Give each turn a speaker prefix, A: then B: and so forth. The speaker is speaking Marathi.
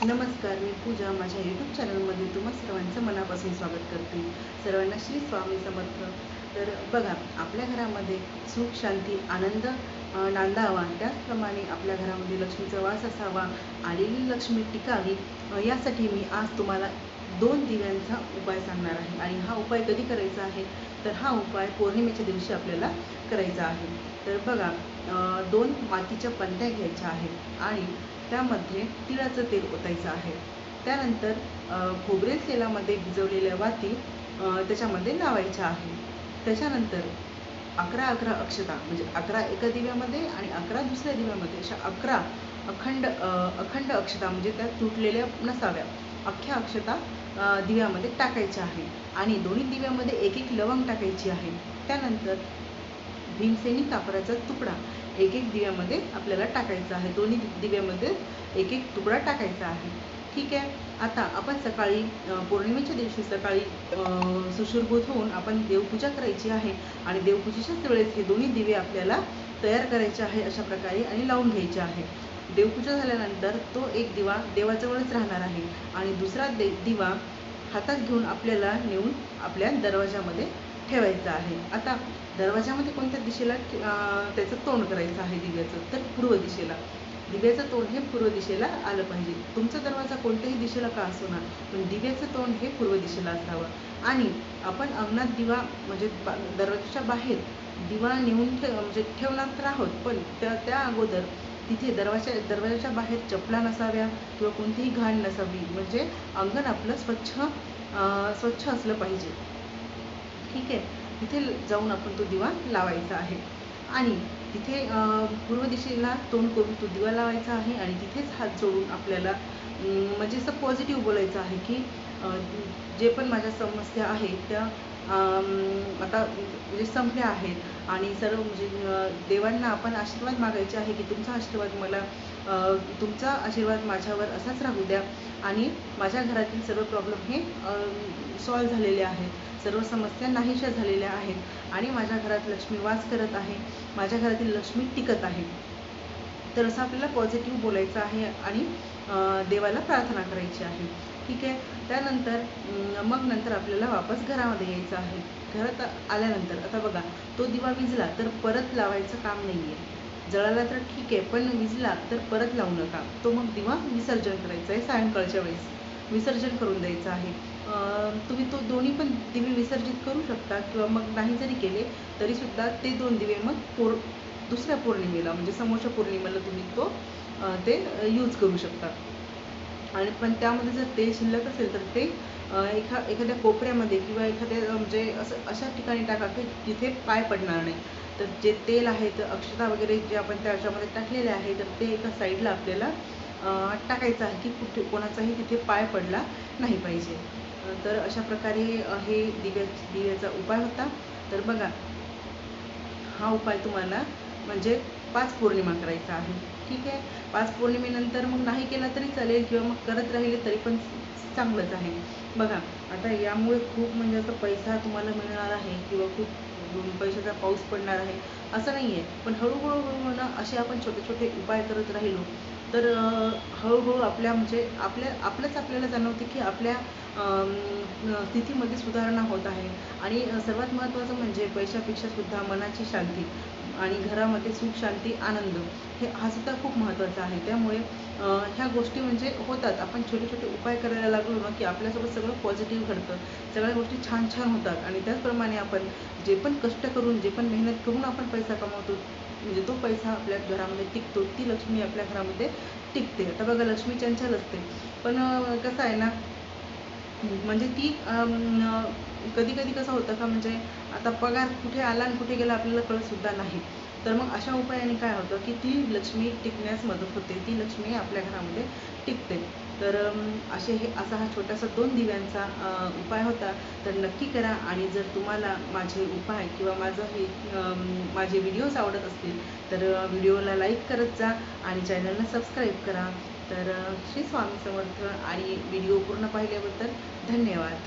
A: नमस्कार मी पूजा. माझ्या यूट्यूब चॅनलमध्ये तुम्हा सर्वांचं मनापासून स्वागत करते. सर्वांना श्री स्वामी समर्थ. तर बघा आपल्या घरामध्ये सुख शांती आनंद नांदावा त्याचप्रमाणे आपल्या घरामध्ये लक्ष्मीचा वास असावा आलेली लक्ष्मी टिकावी यासाठी मी आज तुम्हाला दोन दिव्यांचा उपाय सांगणार आहे. आणि हा उपाय कधी करायचा आहे? तर हा उपाय पौर्णिमेच्या दिवशी आपल्याला करायचा आहे. तर बघा दोन मातीच्या पंत्या घ्यायच्या आहेत आणि त्यामध्ये तिळाचं तेल ओतायचं आहे. त्यानंतर खोबरेल तेलामध्ये भिजवलेल्या वाती त्याच्यामध्ये लावायच्या आहे. त्याच्यानंतर अकरा अकरा अक्षता म्हणजे अकरा एका दिव्यामध्ये आणि अकरा दुसऱ्या दिव्यामध्ये अशा अकरा अखंड अखंड अक्षता म्हणजे त्या तुटलेल्या नसाव्या अख्ख्या अक्षता दिव्यामध्ये टाकायच्या आहे. आणि दोन्ही दिव्यामध्ये एक एक लवंग टाकायची आहे. त्यानंतर भीमसेनी कापराचा तुकडा एक एक दिव्यामध्ये आपल्याला टाकायचा आहे. दोन्ही दिव्यामध्ये एक एक तुकडा टाकायचा आहे. ठीक आहे? आता आपण सकाळी पौर्णिमेच्या दिवशी सकाळी सुशूरभूत सुशुरभूत होऊन आपण देवपूजा करायची आहे आणि देवपूजेच्याच वेळेस हे दोन्ही दिवे आपल्याला तयार करायचे आहे अशा प्रकारे आणि लावून घ्यायचे आहे. देवपूजा झाल्यानंतर तो एक दिवा देवाजवळच राहणार आहे आणि दुसरा दे दिवा हातात घेऊन आपल्याला नेऊन आपल्या दरवाजामध्ये ठेवायचं आहे. आता दरवाजामध्ये कोणत्या दिशेला त्याचं तोंड करायचं आहे दिव्याचं? तर पूर्व दिशेला. दिव्याचं तोंड हे पूर्व दिशेला आलं पाहिजे. तुमचा दरवाजा कोणत्याही दिशेला का असो ना पण दिव्याचं तोंड हे पूर्व दिशेला असावं. आणि आपण अंगणात दिवा म्हणजे दरवाजाच्या बाहेर दिवा नेऊन ठेव म्हणजे ठेवणार तर आहोत पण त्या त्या अगोदर तिथे दरवाजा दरवाजाच्या बाहेर चपला नसाव्या किंवा कोणतीही घाण नसावी. म्हणजे अंगण आपलं स्वच्छ स्वच्छ असलं पाहिजे. ठीक आहे. तिथे जाऊन आपण तो दिवा लावायचा आहे. आणि तिथे पूर्व दिशेला तोंड करून तो दिवा लावायचा आहे आणि तिथेच हात जोडून आपल्याला म्हणजे असं पॉझिटिव्ह बोलायचं आहे की जे पण माझ्या समस्या आहेत त्या आता म्हणजे संपल्या आहेत. आणि सर्व म्हणजे देवांना आपण आशीर्वाद मागायचे आहे की तुमचा आशीर्वाद मला तुमचा आशीर्वाद माझ्यावर असाच राहू द्या. आणि माझ्या घरातील सर्व प्रॉब्लेम हे सॉल्व्ह झालेले आहेत. सर्व समस्या नाहीशा झालेल्या आहेत. आणि माझ्या घरात लक्ष्मी वास करत आहे. माझ्या घरातील लक्ष्मी टिकत आहे. तर असं आपल्याला पॉझिटिव्ह बोलायचं आहे आणि देवाला प्रार्थना करायची आहे. ठीक आहे? त्यानंतर मग नंतर आपल्याला वापस घरामध्ये यायचं आहे. घरात आल्यानंतर आता बघा तो दिवा विजला तर परत लावायचं काम नाही आहे जळाला तर ठीक आहे पण विजला तर परत लावू नका. तो मग दिवा विसर्जन करायचा आहे सायंकाळच्या वेळेस. विसर्जन करून द्यायचं आहे. तुम्ही तो दोन्ही पण दिवे विसर्जित करू शकता किंवा मग नाही जरी केले तरीसुद्धा ते दोन दिवे मग पोर दुसऱ्या पौर्णिमेला म्हणजे समोरच्या पौर्णिमेला तुम्ही तो ते यूज करू शकता. आणि पण त्यामध्ये जर तेल शिल्लक असेल तर ते एखा एखाद्या कोपऱ्यामध्ये किंवा एखाद्या म्हणजे असं अशा ठिकाणी टाका की तिथे पाय पडणार नाही. तर जे तेल आहे तर अक्षता वगैरे जे आपण त्याच्यामध्ये टाकलेले आहे तर ते एका साईडला आपल्याला टाकायचं आहे की कुठे कोणाचाही तिथे पाय पडला नाही पाहिजे. तर अशा प्रकारे हे दिव्या दिव्याचा उपाय होता. तर बघा हा उपाय तुम्हाला म्हणजे पाच पौर्णिमा करायचा आहे. ठीक आहे? पाच पौर्णिमेनंतर मग नाही केला तरी चालेल किंवा मग करत राहिले तरी पण चांगलंच आहे. बघा आता यामुळे खूप म्हणजे असं पैसा तुम्हाला मिळणार आहे किंवा खूप पैशाचा पाऊस पडणार आहे असं नाही आहे पण हळूहळू हळूहळू ना असे आपण छोटे छोटे उपाय करत राहिलो तर हळूहळू आपल्या म्हणजे आपल्या आपल्याच आपल्याला जाणवते की आपल्या अं, स्थितीमध्ये सुधारणा होत आहे. आणि सर्वात महत्त्वाचं म्हणजे पैशापेक्षा सुद्धा मनाची शांती. आणि घरामध्ये सुख शांती आनंद हे हा सुद्धा खूप महत्त्वाचा आहे. त्यामुळे ह्या गोष्टी म्हणजे होतात. आपण छोटे छोटे उपाय करायला लागलो ना की आपल्यासोबत सगळं पॉझिटिव्ह घडतं. सगळ्या गोष्टी छान छान होतात. आणि त्याचप्रमाणे आपण जे पण कष्ट करून जे पण मेहनत करून आपण पैसा कमावतो म्हणजे तो पैसा आपल्या घरामध्ये टिकतो ती लक्ष्मी आपल्या घरामध्ये टिकते. आता बघा लक्ष्मी चंचल असते. पण कसं आहे ना म्हणजे ती कधी कधी कसं होतं का म्हणजे आता पगार कुठे आला आणि कुठे गेला आपल्याला कळतसुद्धा नाही. तर मग अशा उपायाने काय होतं की ती लक्ष्मी टिकण्यास मदत होते ती लक्ष्मी आपल्या घरामध्ये टिकते. तर असे हे असा हा छोटासा दोन दिव्यांचा उपाय होता. तर नक्की करा आणि जर तुम्हाला माझे उपाय किंवा माझं हे माझे व्हिडिओज आवडत असतील तर व्हिडिओला लाईक करत जा आणि चॅनलला सबस्क्राईब करा. तर श्री स्वामी समर्थ आणि व्हिडिओ पूर्ण पाहिल्याबद्दल धन्यवाद.